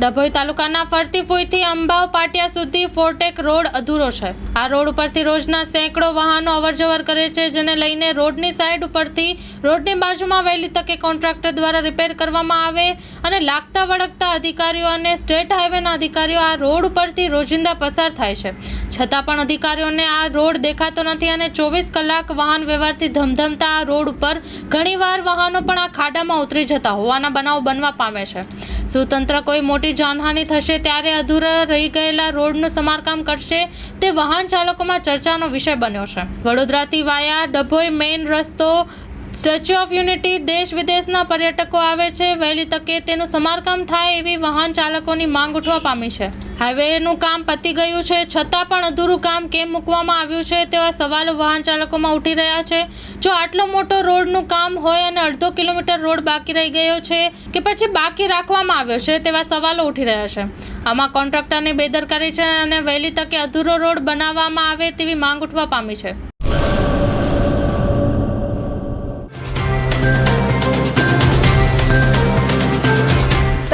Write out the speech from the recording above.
ડભોઈ તાલુકાના ફરતી ફોઈથી અંબાવ પાટિયા સુધી ફોરટેક રોડ અધૂરો છે. આ રોડ ઉપરથી રોજના સેંકડો વાહનો અવરજવર કરે છે, જેને લઈને રોડની સાઈડ ઉપરથી રોડની બાજુમાં વહેલી તકે કોન્ટ્રાક્ટર દ્વારા રિપેર કરવામાં આવે અને લાગતા વળગતા અધિકારીઓ અને સ્ટેટ હાઈવેના અધિકારીઓ આ રોડ ઉપરથી રોજિંદા પસાર થાય છે. છતાં પણ અધિકારીઓને આ રોડ દેખાતો નથી અને ચોવીસ કલાક વાહન વ્યવહારથી ધમધમતા આ રોડ ઉપર ઘણીવાર વાહનો પણ આ ખાડામાં ઉતરી જતા હોવાના બનાવ બનવા પામે છે. શું તંત્ર કોઈ મોટી જાનહાનિ થશે ત્યારે અધૂરા રહી ગયેલા રોડનું સમારકામ કરશે તે વાહન ચાલકોમાં ચર્ચાનો વિષય બન્યો છે. વડોદરાથી વાયા ડભોઈ મેઇન રસ્તો સ્ટેચ્યુ ઓફ યુનિટી દેશ વિદેશના પર્યટકો આવે છે, વહેલી તકે તેનું સમારકામ થાય એવી વાહન ચાલકોની માંગ ઉઠવા પામી છે. હાઈવેનું કામ પતી ગયું છે, છતાં પણ અધૂરું કામ કેમ મૂકવામાં આવ્યું છે તેવા સવાલો વાહન ચાલકોમાં ઉઠી રહ્યા છે. જો આટલો મોટો રોડનું કામ હોય અને અડધો કિલોમીટર રોડ બાકી રહી ગયો છે કે પછી બાકી રાખવામાં આવ્યો છે તેવા સવાલો ઉઠી રહ્યા છે. આમાં કોન્ટ્રાક્ટરની બેદરકારી છે અને વહેલી તકે અધૂરો રોડ બનાવવામાં આવે તેવી માંગ ઉઠવા પામી છે.